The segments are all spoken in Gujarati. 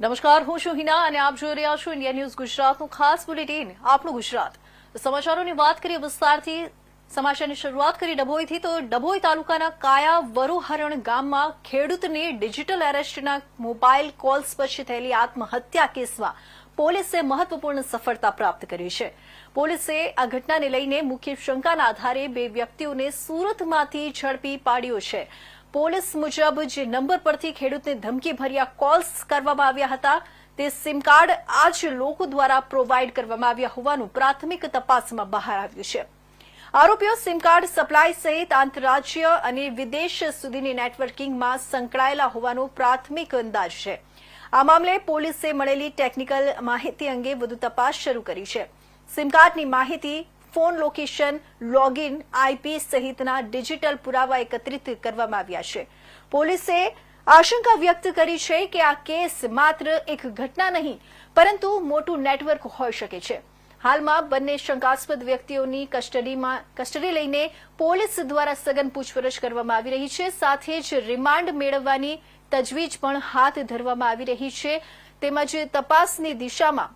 નમસ્કાર, હું છું હિના અને આપ જોઈ રહ્યા છો ઇન્ડિયા ન્યૂઝ ગુજરાતનું ખાસ બુલેટિન, આપણું ગુજરાત. સમાચારોની વાત કરીએ વિસ્તારથી, સમાચારની શરૂઆત કરી ડભોઈથી, તો ડભોઈ તાલુકાના કાયા વરુહરણ ગામમાં ખેડૂતને ડિજિટલ એરેસ્ટના મોબાઈલ કોલ્સ પછી થયેલી આત્મહત્યા કેસમાં પોલીસે મહત્વપૂર્ણ સફળતા પ્રાપ્ત કરી છે. પોલીસે આ ઘટનાને લઈને મુખ્ય શંકાના આધારે બે વ્યક્તિઓને સુરતમાંથી ઝડપી પાડ્યો છે. પોલીસ મુજબ જે નંબર પરથી ખેડૂતને ધમકી ભર્યા કોલ્સ કરવામાં આવ્યા હતા, તે સિમ કાર્ડ આ જ લોકો દ્વારા પ્રોવાઈડ કરવામાં આવ્યા હોવાનું પ્રાથમિક તપાસમાં બહાર આવ્યું છે. આરોપીઓ સિમ કાર્ડ સપ્લાય સહિત આંતરરાજ્ય અને વિદેશ સુધીની નેટવર્કિંગમાં સંકળાયેલા હોવાનો પ્રાથમિક અંદાજ છે. આ મામલે પોલીસે મળેલી ટેકનિકલ માહિતી અંગે વધુ તપાસ શરૂ કરી છે. સિમ કાર્ડની માહિતી ફોન લોકેશન, લોગિન આઈપી સહિતના ડિજિટલ પુરાવા એકત્રિત કરવામાં આવ્યા છે. પોલીસે આશંકા વ્યક્ત કરી છે કે આ કેસ માત્ર એક ઘટના નહીં, પરંતુ મોટું નેટવર્ક હોઈ શકે છે. હાલમાં બંને શંકાસ્પદ વ્યક્તિઓની કસ્ટડીમાં, કસ્ટડી લઈને પોલીસ દ્વારા સઘન પૂછપરછ કરવામાં આવી રહી છે. સાથે જ રિમાન્ડ મેળવવાની તજવીજ પણ હાથ ધરવામાં આવી રહી છે. તેમજ તપાસની દિશામાં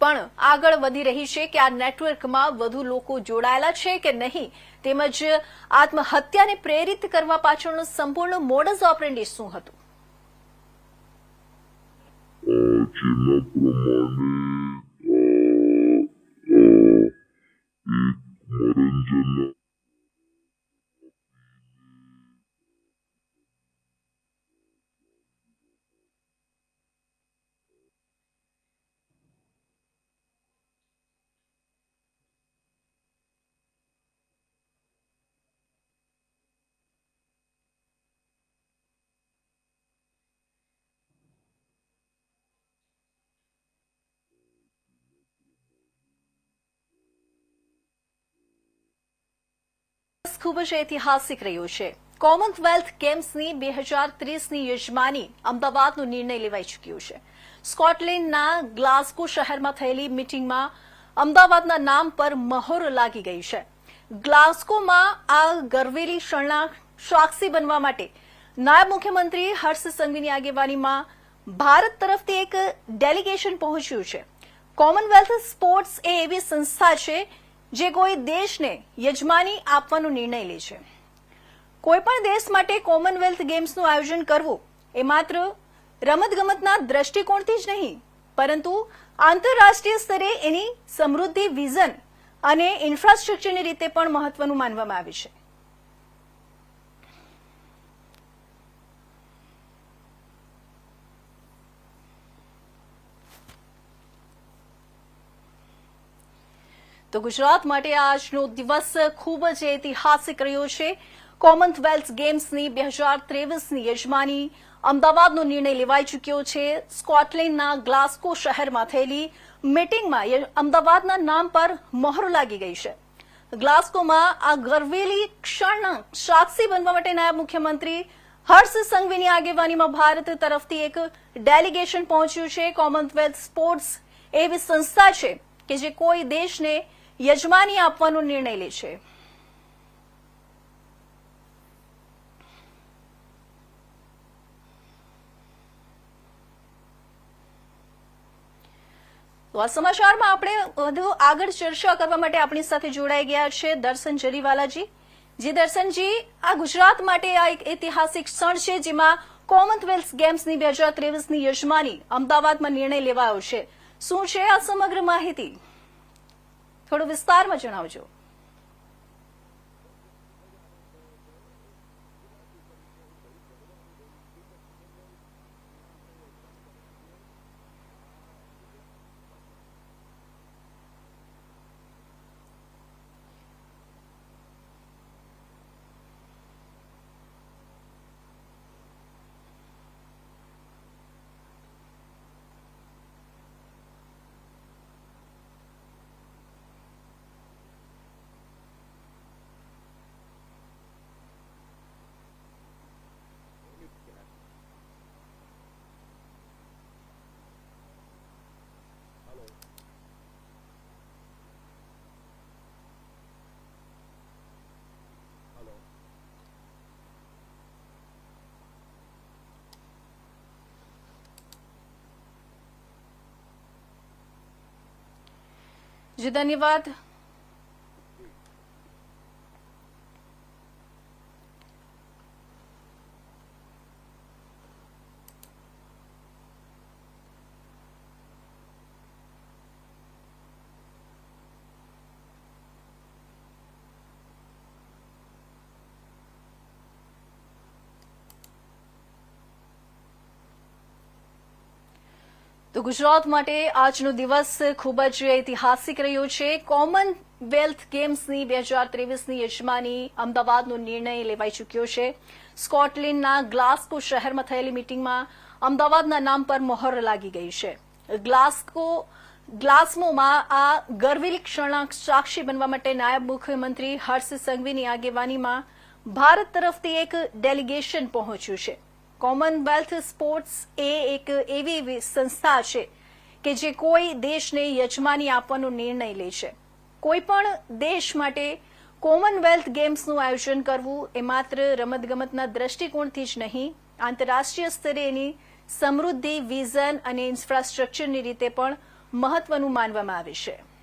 પણ આગળ વધી રહી છે કે આ નેટવર્કમાં વધુ લોકો જોડાયેલા છે કે નહીં, તેમજ આત્મહત્યાને પ્રેરિત કરવા પાછળનું સંપૂર્ણ મોડસ ઓપરેન્ડી શું હતું? જેના પ્રમાણે એક ખૂબ જ ઐતિહાસિક રહ્યું છે. કોમનવેલ્થ ગેમ્સની બે હજાર ત્રીસની યજમાની અમદાવાદનો નિર્ણય લેવાઈ ચૂક્યો છે. સ્કોટલેન્ડના ગ્લાસ્કો શહેરમાં થયેલી મિટિંગમાં અમદાવાદના નામ પર મહોર લાગી ગઈ છે. ગ્લાસ્કોમાં આ ગરવેલી ક્ષણના સાક્ષી બનવા માટે નાયબ મુખ્યમંત્રી હર્ષ સંઘવીની આગેવાનીમાં ભારત તરફથી એક ડેલિગેશન પહોંચ્યું છે. કોમનવેલ્થ સ્પોર્ટ્સ એ એવી સંસ્થા છે જે કોઈ દેશને યજમાની આપવાનો નિર્ણય લે છે. કોઈ પણ દેશ માટે કોમનવેલ્થ ગેમ્સનું આયોજન કરવું એ માત્ર રમતગમતના દ્રષ્ટિકોણથી જ નહીં, પરંતુ આંતરરાષ્ટ્રીય સ્તરે એની સમૃદ્ધિ, વિઝન અને ઇન્ફ્રાસ્ટ્રક્ચરની રીતે પણ મહત્વનું માનવામાં આવે છે. તો ગુજરાત માટે આજનો દિવસ ખૂબ જ ઐતિહાસિક રહ્યો છે. કોમનવેલ્થ ગેમ્સની બે હજાર ત્રેવીસની યજમાની અમદાવાદનો નિર્ણય લેવાઈ ચૂક્યો છે. સ્કોટલેન્ડના ગ્લાસ્કો શહેરમાં થયેલી મિટિંગમાં અમદાવાદના નામ પર મહોર લાગી ગઈ છે. ગ્લાસ્કોમાં આ ગરવેલી ક્ષણ સાક્ષી બનવા માટે નાયબ મુખ્યમંત્રી હર્ષ સંઘવીની આગેવાનીમાં ભારત તરફથી એક ડેલિગેશન પહોંચ્યું છે. કોમનવેલ્થ સ્પોર્ટ્સ એવી સંસ્થા છે કે જે કોઈ દેશને યજમાની આપવાનો નિર્ણય લે છે. તો આ સમાચારમાં આપણે વધુ આગળ ચર્ચા કરવા માટે આપણી સાથે જોડાઈ ગયા છે દર્શન જરીવાલાજી. જે દર્શનજી, આ ગુજરાત માટે આ એક ઐતિહાસિક ક્ષણ છે જેમાં કોમનવેલ્થ ગેમ્સની બે હજાર ત્રેવીસની યજમાની અમદાવાદમાં નિર્ણય લેવાયો છે. શું છે આ સમગ્ર માહિતી? થોડું વિસ્તારમાં જણાવજો. જી ધન્યવાદ ગુજરાત માટે આજનો દિવસ ખૂબ જ ઐતિહાસિક રહ્યો છે. કોમનવેલ્થ ગેમ્સની બે હજાર ત્રેવીસની યજમાની અમદાવાદનો નિર્ણય લેવાઈ ચૂક્યો છે. સ્કોટલેન્ડના ગ્લાસ્કો શહેરમાં થયેલી મિટિંગમાં અમદાવાદના નામ પર મોહર લાગી ગઈ છે. ગ્લાસ્કો, ગ્લાસ્મોમાં આ ગર્વિલ ક્ષણાંક સાક્ષી બનવા માટે નાયબ મુખ્યમંત્રી હર્ષ સંઘવીની આગેવાનીમાં ભારત તરફથી એક ડેલિગેશન પહોંચ્યું છે. કોમનવેલ્થ સ્પોર્ટ્સ એ એક એવી સંસ્થા છે કે જે કોઈ દેશને યજમાની આપવાનો નિર્ણય લે છે. કોઈ દેશ માટે કોમનવેલ્થ ગેમ્સનું આયોજન કરવું એ માત્ર રમતગમતના દ્રષ્ટિકોણથી જ નહીં, આંતરરાષ્ટ્રીય સ્તરે એની સમૃદ્ધિ, વિઝન અને ઇન્ફ્રાસ્ટ્રક્ચરની રીતે પણ મહત્વનું માનવામાં આવે છે.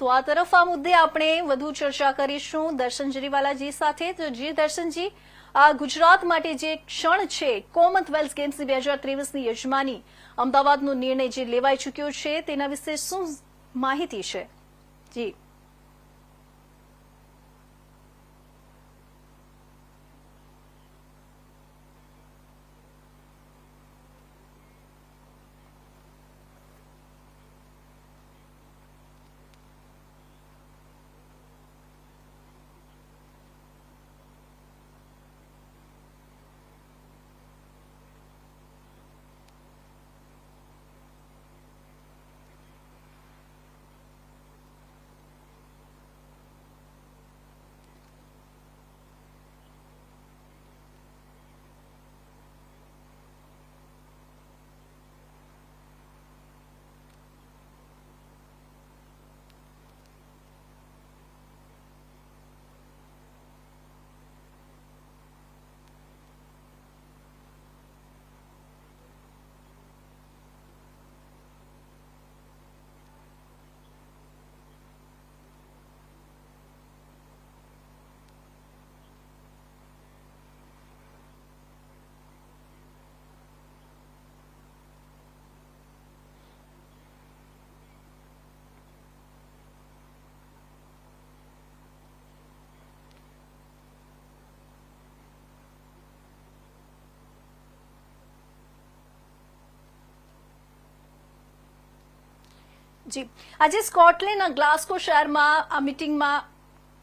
તો આ તરફ આ મુદ્દે આપણે વધુ ચર્ચા કરીશું. દર્શન જરીવાલાજી સાથે. તો જી દર્શનજી, આ ગુજરાત માટે જે ક્ષણ છે, કોમનવેલ્થ ગેમ્સની બે હજાર ત્રેવીસની યજમાની અમદાવાદનો નિર્ણય જે લેવાઈ ચૂક્યો છે, તેના વિશે શું માહિતી છે? જી. જી. આજે સ્કોટલેન્ડના ગ્લાસ્કો શહેરમાં આ મિટિંગમાં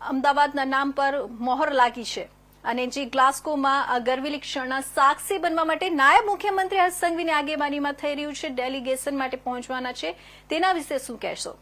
અમદાવાદના નામ પર મોહર લાગી છે. અને જે ગ્લાસ્કોમાં આ ગરવીલી ક્ષણના સાક્ષી બનવા માટે નાયબ મુખ્યમંત્રી હર્ષ સંઘવીની આગેવાનીમાં થઈ રહ્યું છે, ડેલિગેશન માટે પહોંચવાના છે. તેના વિશે શું કહેશો?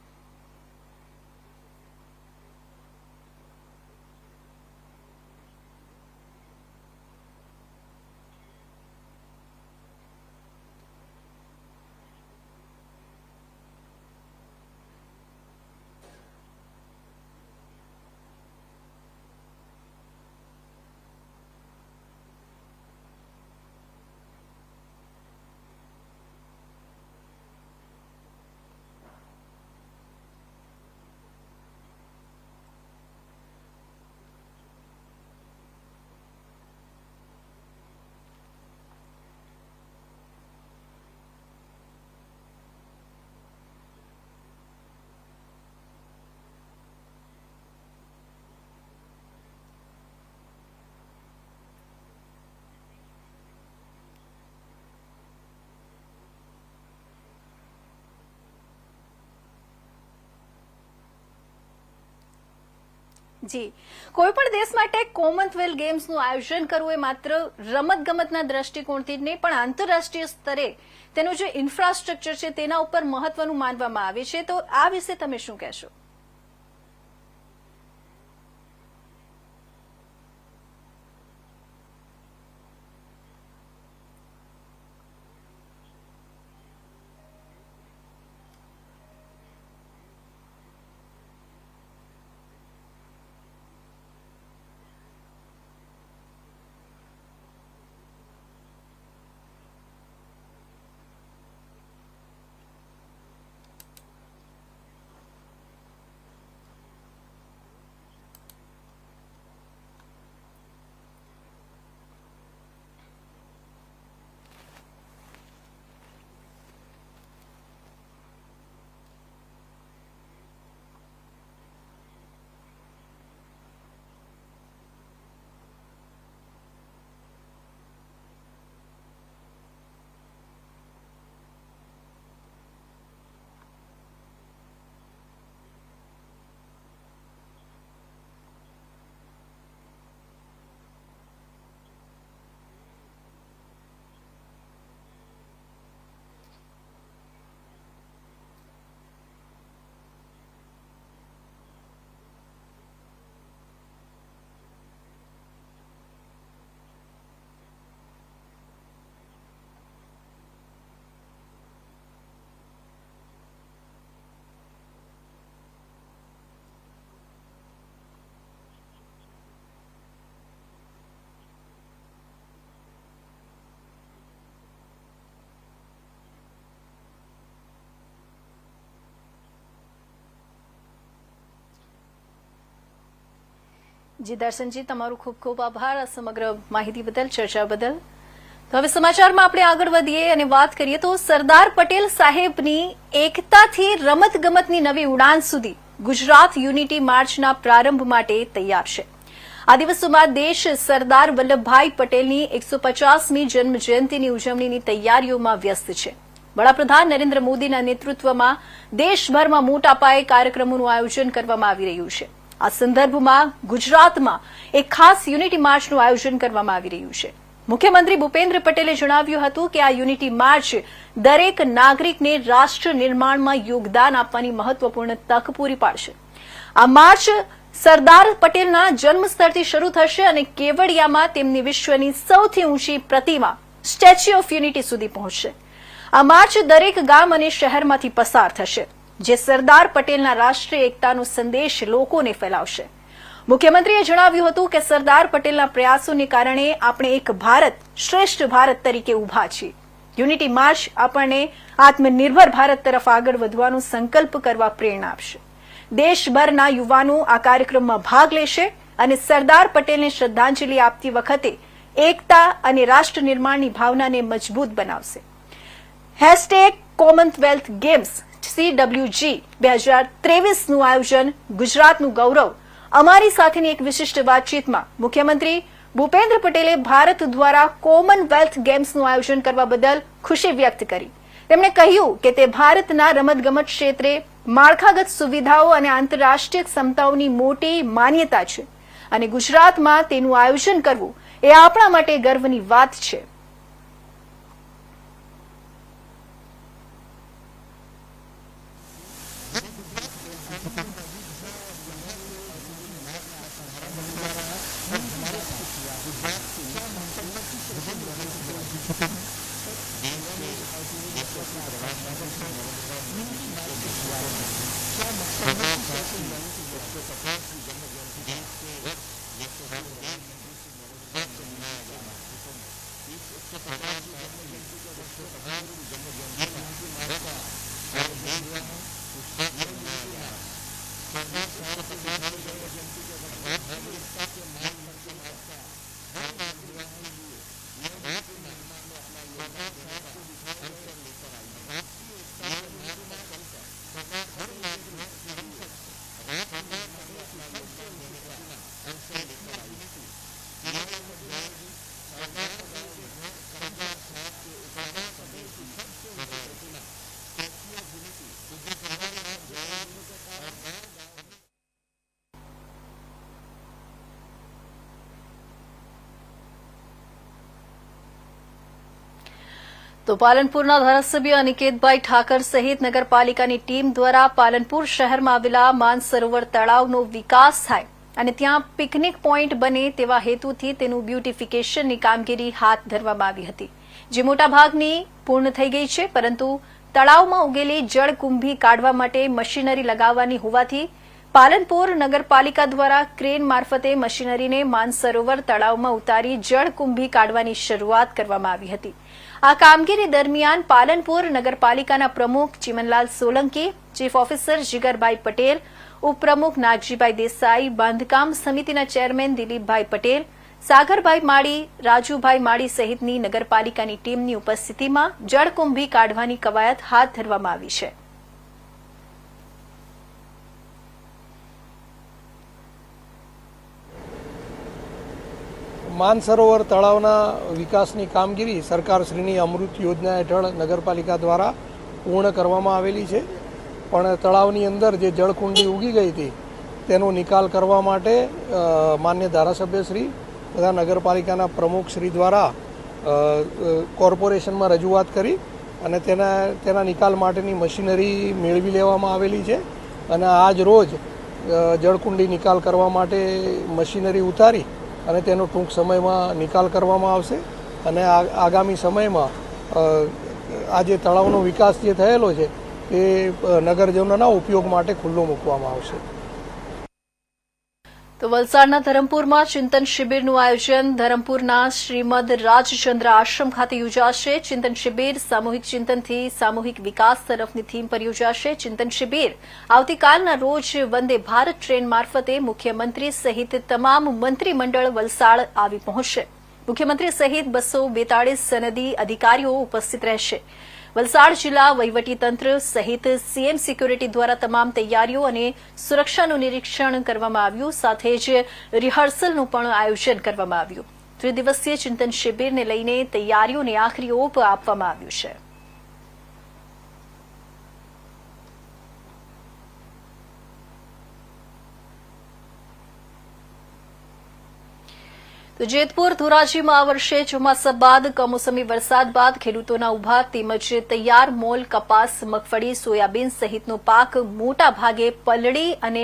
જી. કોઈ પણ દેશ માટે કોમનવેલ્થ ગેમ્સનું આયોજન કરવું એ માત્ર રમતગમતના દ્રષ્ટિકોણથી જ નહીં, પણ આંતરરાષ્ટ્રીય સ્તરે તેનું જે ઇન્ફ્રાસ્ટ્રક્ચર છે તેના ઉપર મહત્વનું માનવામાં આવે છે. તો આ વિશે તમે શું કહેશો? જી દર્શનજી, તમારું ખૂબ ખૂબ આભાર આ સમગ્ર માહિતી બદલ, ચર્ચા બદલ. તો હવે સમાચારમાં આપણે આગળ વધીએ અને વાત કરીએ તો સરદાર પટેલ સાહેબની એકતાથી રમત ગમતની નવી ઉડાન સુધી ગુજરાત યુનિટી માર્ચના પ્રારંભ માટે તૈયાર છે. આ દિવસોમાં દેશ સરદાર વલ્લભભાઈ પટેલની એકસો પચાસમી જન્મ જયંતિની ઉજવણીની તૈયારીઓમાં વ્યસ્ત છે. વડાપ્રધાન નરેન્દ્ર મોદીના નેતૃત્વમાં દેશભરમાં મોટા પાયે કાર્યક્રમોનું આયોજન કરવામાં આવી રહ્યું છે. આ સંદર્ભમાં ગુજરાતમાં એક ખાસ યુનિટી માર્ચનું આયોજન કરવામાં આવી રહ્યું છે. મુખ્યમંત્રી ભૂપેન્દ્ર પટેલે જણાવ્યું હતું કે આ યુનિટી માર્ચ દરેક નાગરિકને રાષ્ટ્ર નિર્માણમાં યોગદાન આપવાની મહત્વપૂર્ણ તક પૂરી પાડશે. આ માર્ચ સરદાર પટેલના જન્મસ્થળથી શરૂ થશે અને કેવડિયામાં તેમની વિશ્વની સૌથી ઊંચી પ્રતિમા, સ્ટેચ્યુ ઓફ યુનિટી સુધી પહોંચશે. આ માર્ચ દરેક ગામ અને શહેરમાંથી પસાર થશે. જે સરદાર પટેલના રાષ્ટ્રીય એકતાનો સંદેશ લોકોને ફેલાવશે. મુખ્યમંત્રીએ જણાવ્યું હતું કે સરદાર પટેલના પ્રયાસોને કારણે આપણે એક ભારત શ્રેષ્ઠ ભારત તરીકે ઊભા છીએ. યુનિટી માર્ચ આપણને આત્મનિર્ભર ભારત તરફ આગળ વધવાનો સંકલ્પ કરવા પ્રેરણા આપશે. દેશભરના યુવાનો આ કાર્યક્રમમાં ભાગ લેશે અને સરદાર પટેલને શ્રદ્ધાંજલિ આપતી વખતે એકતા અને રાષ્ટ્ર નિર્માણની ભાવનાને મજબૂત બનાવશે. હેશટેગ કોમનવેલ્થ ગેમ્સ સીડબ્લ્યુજી બે હજાર ત્રેવીસનું આયોજન ગુજરાતનું ગૌરવ. અમારી સાથેની એક વિશિષ્ટ વાતચીતમાં મુખ્યમંત્રી ભૂપેન્દ્ર પટેલે ભારત દ્વારા કોમનવેલ્થ ગેમ્સનું આયોજન કરવા બદલ ખુશી વ્યક્ત કરી. તેમણે કહ્યું કે તે ભારતના રમતગમત ક્ષેત્રે માળખાગત સુવિધાઓ અને આંતરરાષ્ટ્રીય ક્ષમતાઓની મોટી માન્યતા છે. અને ગુજરાતમાં તેનું આયોજન કરવું એ આપણા માટે ગર્વની વાત છે. તો પાલનપુરના ધારાસભ્ય અનિકેતભાઈ ઠાકર સહિત નગરપાલિકાની ટીમ દ્વારા પાલનપુર શહેરમાં આવેલા માનસરોવર તળાવનો વિકાસ થાય અને ત્યાં પિકનિક પોઈન્ટ બને તેવા હેતુથી તેનું બ્યુટિફિકેશનની કામગીરી હાથ ધરવામાં આવી હતી. જે મોટાભાગની પૂર્ણ થઈ ગઈ છે, પરંતુ તળાવમાં ઉગેલી જળકુંભી કાઢવા માટે મશીનરી લગાવવાની હોવાથી પાલનપુર નગરપાલિકા દ્વારા ક્રેન મારફતે મશીનરીને માનસરોવર તળાવમાં ઉતારી જળકુંભી કાઢવાની શરૂઆત કરવામાં આવી હતી. આ કામગીરી દરમિયાન પાલનપુર નગરપાલિકાના પ્રમુખ ચિમનલાલ સોલંકી, ચીફ ઓફિસર જીગરભાઈ પટેલ, ઉપપ્રમુખ નાગજીભાઈ દેસાઈ, બાંધકામ સમિતિના ચેરમેન દિલીપભાઈ પટેલ, સાગરભાઈ માળી, રાજુભાઈ માળી સહિતની નગરપાલિકાની ટીમની ઉપસ્થિતિમાં જળકુંભી કાઢવાની કવાયત હાથ ધરવામાં આવી છે. માનસરોવર તળાવના વિકાસની કામગીરી સરકારશ્રીની અમૃત યોજના હેઠળ નગરપાલિકા દ્વારા પૂર્ણ કરવામાં આવેલી છે. પણ તળાવની અંદર જે જળકુંડી ઉગી ગઈ હતી, તેનો નિકાલ કરવા માટે માન્ય ધારાસભ્યશ્રી તથા નગરપાલિકાના પ્રમુખશ્રી દ્વારા કોર્પોરેશનમાં રજૂઆત કરી અને તેના તેના નિકાલ માટેની મશીનરી મેળવી લેવામાં આવેલી છે અને આજ રોજ જળકુંડી નિકાલ કરવા માટે મશીનરી ઉતારી અને તેનો ટૂંક સમયમાં નિકાલ કરવામાં આવશે. અને આગામી સમયમાં આ જે તળાવનો વિકાસ જે થયેલો છે, એ નગરજનોના ઉપયોગ માટે ખુલ્લો મૂકવામાં આવશે. તો વલસાડના ધરમપુરમાં ચિંતન શિબિરનું આયોજન. ધરમપુરના શ્રીમદ રાજચંદ્ર આશ્રમ ખાતે યોજાશે. ચિંતન શિબિર સામૂહિક ચિંતનથી સામૂહિક વિકાસ તરફની થીમ પર યોજાશે. ચિંતન શિબિર આવતીકાલના રોજ વંદે ભારત ટ્રેન મારફતે મુખ્યમંત્રી સહિત તમામ મંત્રીમંડળ વલસાડ આવી પહોંચશે. મુખ્યમંત્રી સહિત બસો બેતાળીસ સનદી અધિકારીઓ ઉપસ્થિત રહેશે. વલસાડ જિલ્લા વહીવટીતંત્ર સહિત સીએમ સિક્યુરિટી દ્વારા તમામ તૈયારીઓ અને સુરક્ષાનું નિરીક્ષણ કરવામાં આવ્યું. સાથે જ રિહર્સલનું પણ આયોજન કરવામાં આવ્યું. ત્રિદિવસીય ચિંતન શિબિરને લઈને તૈયારીઓને આખરી ઓપ આપવામાં આવ્યું છે. તો જેતપુર ધોરાજીમાં આ વર્ષે ચોમાસા બાદ, કમોસમી વરસાદ બાદ ખેડૂતોના ઊભા તેમજ તૈયાર મોલ, કપાસ, મગફળી, સોયાબીન સહિતનો પાક મોટા ભાગે પલળી અને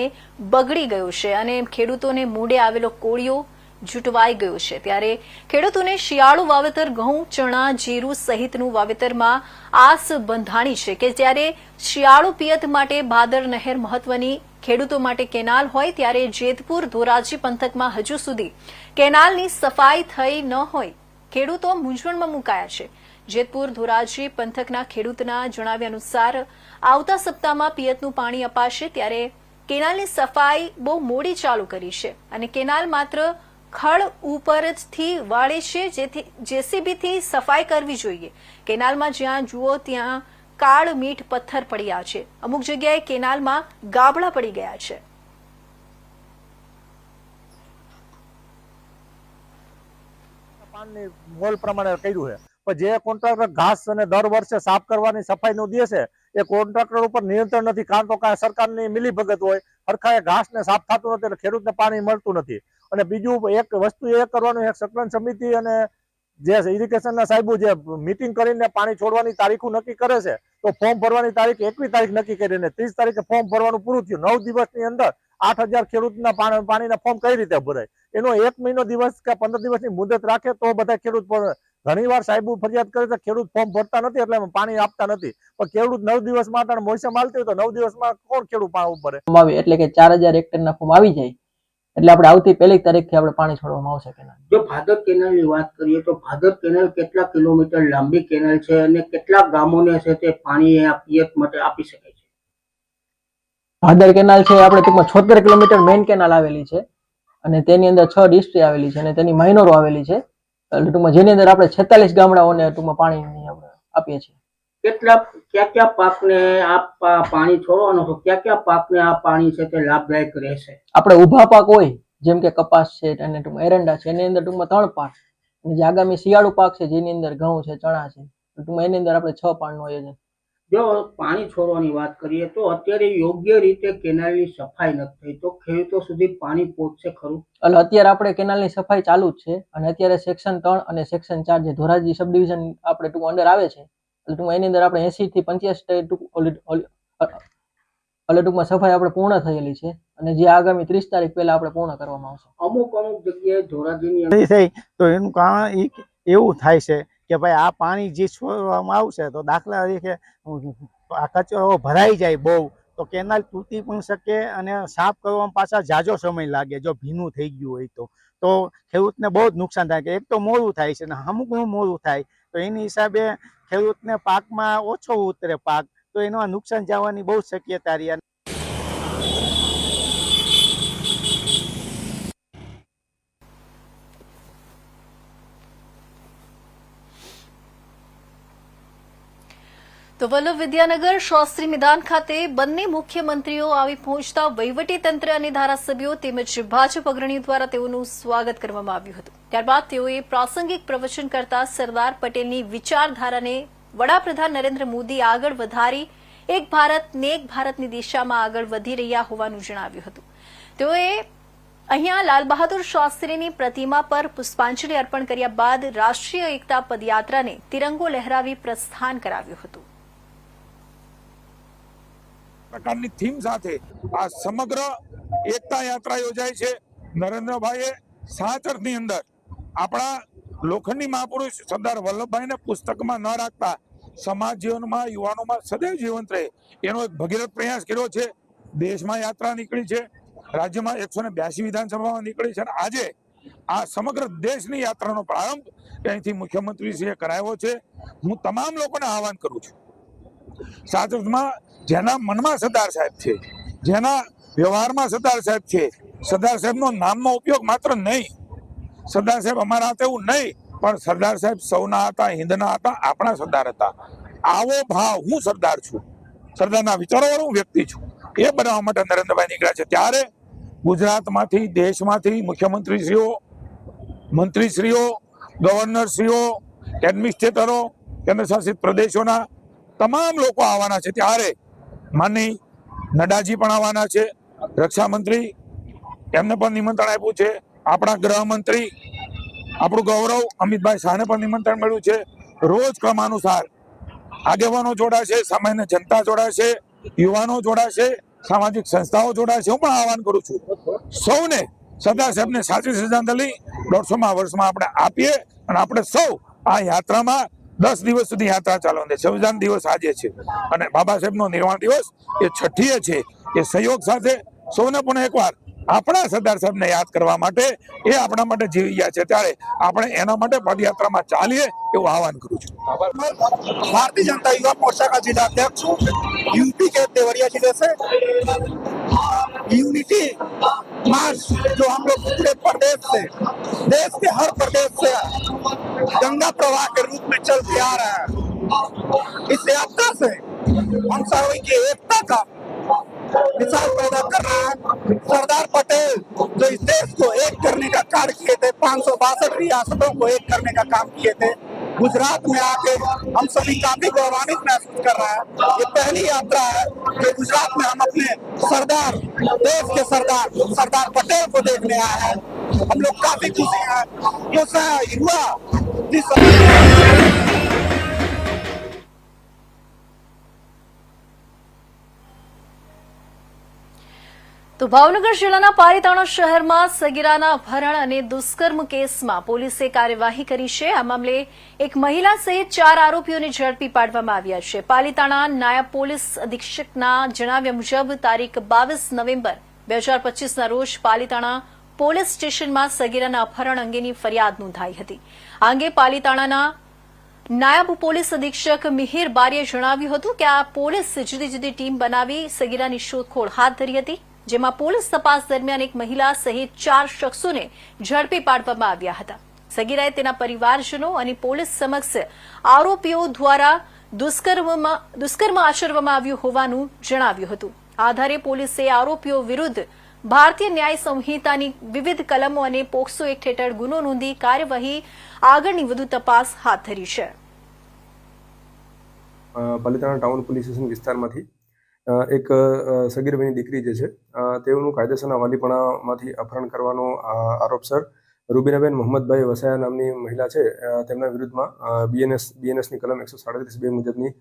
બગડી ગયો છે અને ખેડૂતોને મૂડે આવેલો કોળિયો જૂટવાઈ ગયો છે. ત્યારે ખેડૂતોને શિયાળુ વાવેતર, ઘઉં, ચણા, જીરું સહિતનું વાવેતરમાં આસ બંધાણી છે કે જ્યારે શિયાળુ પિયત માટે ભાદર નહેર મહત્વની ખેડૂતો માટે કેનાલ હોય, ત્યારે જેતપુર ધોરાજી પંથકમાં હજુ સુધી કેનાલની સફાઈ થઈ ન હોય. ખેડૂતો મૂંઝવણમાં મુકાયા છે. જેતપુર ધોરાજી પંથકના ખેડૂતના જણાવ્યા અનુસાર, આવતા સપ્તાહમાં પિયતનું પાણી અપાશે, ત્યારે કેનાલની સફાઈ બહુ મોડી ચાલુ કરી છે અને કેનાલ માત્ર ખળ ઉપરથી વાળે છે, જેથી જેસીબીથી સફાઈ કરવી જોઈએ. કેનાલમાં જ્યાં જુઓ ત્યાં કાળ મીઠ પથ્થર પડ્યા છે. અમુક જગ્યાએ કેનાલમાં ગાબડા પડી ગયા છે. મોલ પ્રમાણે કર્યું છે. પણ જે કોન્ટ્રાક્ટર ઘાસ અને દર વર્ષે સાફ કરવાની સફાઈ નો દે છે, એ કોન્ટ્રાક્ટર ઉપર નિયંત્રણ નથી. કારણ તો કાંઈ સરકારની મિલીભગત હોય. સરખા એ ઘાસને સાફ થતું નથી એટલે ખેડૂતને પાણી મળતું નથી. અને બીજું એક વસ્તુ એ કરવાનું, એક સંકલન સમિતિ અને જે ઇરિગેશનના સાહેબો જે મિટિંગ કરીને પાણી છોડવાની તારીખો નક્કી કરે છે, તો ફોર્મ ભરવાની તારીખ એકવી તારીખ નક્કી કરીને ત્રીસ તારીખે ફોર્મ ભરવાનું પૂરું થયું. નવ દિવસની અંદર આઠ હજાર ખેડૂતના પાણી, પાણીના ફોર્મ કઈ રીતે ભરાય? એનો એક મહિનો દિવસ કે પંદર દિવસની મુદત રાખે તો બધા ખેડૂત ઘણી ઘણીવાર સાહેબો ફરિયાદ કરે છે, ખેડૂત ફોર્મ ભરતા નથી એટલે પાણી આપતા નથી. પણ ખેડૂત નવ દિવસમાં મોસમ હાલતી હોય તો નવ દિવસમાં કોણ ખેડૂત ભરે? એટલે કે ચાર હજાર હેક્ટરના ફોર્મ આવી જાય. એટલે આપણે આવતી પહેલી તારીખથી આપણે પાણી છોડવામાં આવશે કેનાલ જો ભાદર કેનાલની વાત કરીએ તો ભાદર કેનાલ કેટલા કિલોમીટર લાંબી કેનાલ છે અને કેટલા ગામોને છે તે પાણી પિયત માટે આપી શકાય છે? ભાદર કેનાલ છે આપણે ટૂંકમાં છોતેર કિલોમીટર મેઇન કેનાલ આવેલી છે અને તેની અંદર છ ડિસ્ટ્રી આવેલી છે અને તેની માઇનોરો આવેલી છે. એટલે ટૂંકમાં જેની અંદર આપણે છેતાલીસ ગામડાઓને ટૂંકમાં પાણી આપણે આપીએ છીએ. કેટલા કયા કયા પાકને આ પાણી છોડવાનો તો કયા કયા પાકને આ પાણી છે તે લાભદાયક રહેશે? આપણે ઊભા પાક હોય જેમ કે કપાસ છે અને ટૂંકમાં એરંડા છે એની અંદર ટૂંકમાં ત્રણ પાક અને જે આગામી શિયાળુ પાક છે જેની અંદર ઘઉં છે ચણા છે ટૂંકમાં એની અંદર આપણે છ પાકનું આયોજન. જો પાણી છોડવાની વાત કરીએ તો અત્યારે યોગ્ય રીતે કેનાલની સફાઈ નથી થઈ તો ખેડૂતો સુધી પાણી પહોંચશે ખરું? એટલે અત્યારે આપણે કેનાલની સફાઈ ચાલુ જ છે અને અત્યારે સેક્શન ત્રણ અને સેક્શન ચાર જે ધોરાજી સબડિવિઝન આપણે ટૂંક અંડર આવે છે એટલે ટૂંકમાં એની અંદર આપણે એસી થી પંચ્યાસી એટલે ટૂંકમાં સફાઈ આપણે પૂર્ણ થયેલી છે અને જે આગામી ત્રીસ તારીખ પહેલા આપણે પૂર્ણ કરવામાં આવશે. અમુક અમુક જગ્યાએ ધોરાજીની થઈ તો એનું કારણ એવું થાય છે કે ભાઈ આ પાણી જે છોડવામાં આવશે તો દાખલા તરીકે આ કચરો ભરાઈ જાય બહુ તો કેનાલ તૂટી પણ શકે અને સાફ કરવામાં પાછા જાજો સમય લાગે જો ભીનું થઈ ગયું હોય તો. તો ખેડૂતને બહુ જ નુકસાન થાય કે એક તો મોડું થાય છે અને અમુકનું મોડું થાય તો એની હિસાબે ખેડૂતને પાકમાં ઓછો ઉતરે પાક, તો એનો નુકસાન જવાની બહુ શક્યતા રહી. તો વલ્લભ વિદ્યાનગર શાસ્ત્રી મેદાન ખાતે બંને મુખ્યમંત્રીઓ આવી પહોંચતા વહીવટીતંત્ર અને ધારાસભ્યો તેમજ ભાજપ અગ્રણીઓ દ્વારા તેઓનું સ્વાગત કરવામાં આવ્યું હતું. ત્યારબાદ તેઓએ પ્રાસંગિક પ્રવચન કરતા સરદાર પટેલની વિચારધારાને વડાપ્રધાન નરેન્દ્ર મોદી આગળ વધારી એક ભારત એક ભારતની દિશામાં આગળ વધી રહ્યા હોવાનું જણાવ્યું હતું. તેઓએ અહીંયા લાલ બહાદુર શાસ્ત્રીની પ્રતિમા પર પુષ્પાંજલિ અર્પણ કર્યા બાદ રાષ્ટ્રીય એકતા પદયાત્રાને તિરંગો લહેરાવી પ્રસ્થાન કરાવ્યું હતું. પ્રકારની થીમ સાથે આ સમગ્ર એકતા યાત્રા યોજાય છે. નરેન્દ્રભાઈએ સાત અર્થની અંદર આપણા લોખંડી મહાપુરુષ સરદાર વલ્લભભાઈને પુસ્તકમાં ન રાખતા સમાજ જીવનમાં યુવાનોમાં સદૈવ જીવંત રહે એનો એક ભગીરથ પ્રયાસ કર્યો છે. દેશમાં યાત્રા નીકળી છે. રાજ્યમાં એકસો ને બ્યાસી વિધાનસભામાં નીકળી છે અને આજે આ સમગ્ર દેશની યાત્રાનો પ્રારંભ અહીંથી મુખ્યમંત્રીશ્રીએ કરાવ્યો છે. હું તમામ લોકોને આહવાન કરું છું. સાચમાં જેના મનમાં સરદાર સાહેબ છે, જેના વ્યવહારમાં સરદાર સાહેબ છે, સરદાર સાહેબનો નામનો ઉપયોગ માત્ર નહીં. સરદાર સાહેબ અમારા હતા એવું નહીં, પણ સરદાર સાહેબ સૌના હતા હિન્દના હતા, આપણા સરદાર હતા. આવો ભાવ હું સરદાર છું. સરદારના વિચારોવાળો હું વ્યક્તિ છું. એ બનાવવા માટે નરેન્દ્રભાઈ નીકળ્યા છે. ત્યારે ગુજરાતમાંથી, દેશમાંથી મુખ્યમંત્રીશ્રીઓ, મંત્રીશ્રીઓ, ગવર્નરશ્રીઓ, એડમિનિસ્ટ્રેટરો, કેન્દ્રશાસિત પ્રદેશોના તમામ લોકો આવવાના છે. ત્યારે માનની નડાજી પણ આવવાના છે. રક્ષામંત્રી એમને પણ નિમંત્રણ આપ્યું છે. આપણા ગૃહમંત્રી, આપણું ગૌરવ અમિતભાઈ શાહને પણ નિમંત્રણ મળ્યું છે. રોજ ક્રમાનુસાર આગેવાનો જોડાશે, સામાન્ય જનતા જોડાશે, યુવાનો જોડાશે, સામાજિક સંસ્થાઓ જોડાશે. હું પણ આહવાન કરું છું. સૌને સરદાર સાહેબને સાચી શ્રદ્ધાંજલિ દોઢસોમાં વર્ષમાં આપણે આપીએ અને આપણે સૌ આ યાત્રામાં દસ દિવસ સુધી યાત્રા ચાલવાની છે સંવિધાન દિવસ આજે છે અને બાબા સાહેબનો નિર્વાણ દિવસ એ છઠ્ઠીએ છે એ સહયોગ સાથે સૌને પણ એકવાર આપણા સરદાર સાહેબને યાદ કરવા માટે એ આપણા માટે જીવી ગયા છે ત્યારે આપણે એના માટે પદયાત્રામાં ચાલીએ એવું આહવાન કરું છું भारतीय जनता युवा मोर्चा का जिला अध्यक्ष हूँ यूपी के देवरिया जिले से यूनिटी मार्च जो हम लोग पूरे प्रदेश से देश के हर प्रदेश से गंगा प्रवाह के रूप में चल के आ रहा है इस यात्रा से हम सभी की एकता का मिसाल पैदा कर रहा है सरदार पटेल जो इस देश को एक करने का कार्य किए थे पांच सौ बासठ रियासतों को एक करने का काम किए थे गुजरात में आके हम सभी काफी गौरवान्वित महसूस कर रहा है ये पहली यात्रा है कि गुजरात में हम अपने सरदार देश के सरदार सरदार पटेल को देखने आए हैं हम लोग काफी खुशी हैं जो स- युवा તો ભાવનગર જિલ્લાના પાલીતાણા શહેરમાં સગીરાના અપહરણ અને દુષ્કર્મ કેસમાં પોલીસે કાર્યવાહી કરી છે. આ મામલે એક મહિલા સહિત ચાર આરોપીઓને ઝડપી પાડવામાં આવ્યા છે. પાલીતાણા નાયબ પોલીસ અધિક્ષકના જણાવ્યા મુજબ, તારીખ બાવીસ નવેમ્બર બે હજાર પચીસના રોજ પાલીતાણા પોલીસ સ્ટેશનમાં સગીરાના અપહરણ અંગેની ફરિયાદ નોંધાઈ હતી. આ અંગે પાલીતાણાના નાયબ પોલીસ અધિક્ષક મિહિર બારીએ જણાવ્યું હતું કે આ પોલીસ જુદી જુદી ટીમ બનાવી સગીરાની શોધખોળ હાથ ધરી હતી. જેમાં પોલીસ તપાસ દરમિયાન એક મહિલા સહિત ચાર શખ્સોને ઝડપી પાડવામાં આવ્યા હતા. સગીરાએ તેના પરિવારજનો અને પોલીસ સમક્ષ આરોપીઓ દ્વારા દુષ્કર્મ આચરવામાં આવ્યું હોવાનું જણાવ્યું હતું. આધારે પોલીસે આરોપીઓ વિરુદ્ધ ભારતીય ન્યાય સંહિતાની વિવિધ કલમો અને પોક્સો એક્ટ હેઠળ ગુનો નોંધી કાર્યવાહી આગળની વધુ તપાસ હાથ ધરી છે. પાલિતાણા ટાઉન પોલીસ સ્ટેશન વિસ્તારમાંથી એક સગીરભાઈની દીકરી જે છે તેઓનું કાયદેસરના વાલીપણામાંથી અપહરણ કરવાનો આરોપસર રૂબીનાબેન મોહમ્મદભાઈ વસાયા નામની મહિલા છે તેમના વિરુદ્ધમાં બીએનએસ બીએનએસની કલમ એકસો સાડત્રીસ બે મુજબની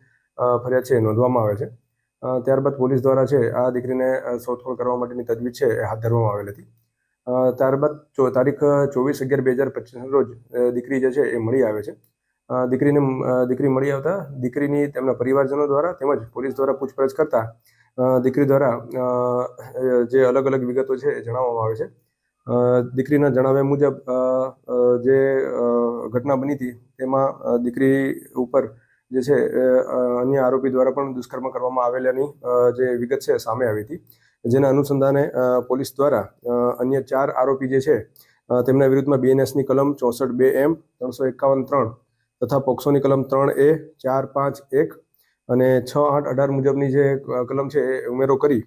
ફરિયાદ છે નોંધવામાં આવે છે. ત્યારબાદ પોલીસ દ્વારા છે, આ દીકરીને શોધખોળ કરવા માટેની તજવીજ છે, એ હાથ ધરવામાં આવેલ હતી. ત્યારબાદ તારીખ ચોવીસ અગિયાર બે હજાર પચીસના રોજ દીકરી જે છે, એ મળી આવે છે. દીકરીને દીકરી મળી આવતા. દીકરીની તેમના પરિવારજનો દ્વારા તેમજ પોલીસ દ્વારા પૂછપરછ કરતા દીકરી દ્વારા જે અલગ અલગ વિગતો છે એ જણાવવામાં આવે છે. દીકરીના જણાવ્યા મુજબ જે ઘટના બની હતી તેમાં દીકરી ઉપર જે છે અન્ય આરોપી દ્વારા પણ દુષ્કર્મ કરવામાં આવેલાની જે વિગત છે સામે આવી હતી. જેના અનુસંધાને પોલીસ દ્વારા અન્ય ચાર આરોપી જે છે તેમના વિરુદ્ધમાં બીએનએસની કલમ ચોસઠ બે એમ ત્રણસો એકાવન ત્રણ તથા પોક્સોની કલમ ત્રણ એ, ચાર, પાંચ, એક અને છ, આઠ, અઢાર મુજબની જે કલમ છે એ ઉમેરો કરી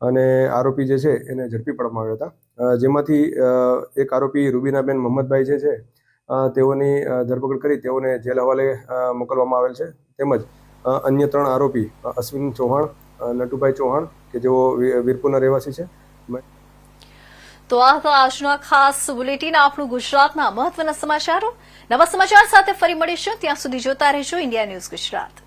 અને આરોપી જે છે એને ઝડપી પાડવામાં આવ્યા હતા. જેમાંથી એક આરોપી રૂબીનાબેન મોહમ્મદભાઈ જે છે તેઓની ધરપકડ કરી તેઓને જેલ હવાલે મોકલવામાં આવેલ છે. તેમજ અન્ય ત્રણ આરોપી અશ્વિન ચૌહાણ નટુભાઈ ચૌહાણ કે જેઓ વીરપુરના રહેવાસી છે. તો આ હતા આજના ખાસ બુલેટિન. આપણું ગુજરાતના મહત્વના સમાચારો. નવા સમાચાર સાથે ફરી મળીશું. ત્યાં સુધી જોતા રહેજો. India news Gujarat.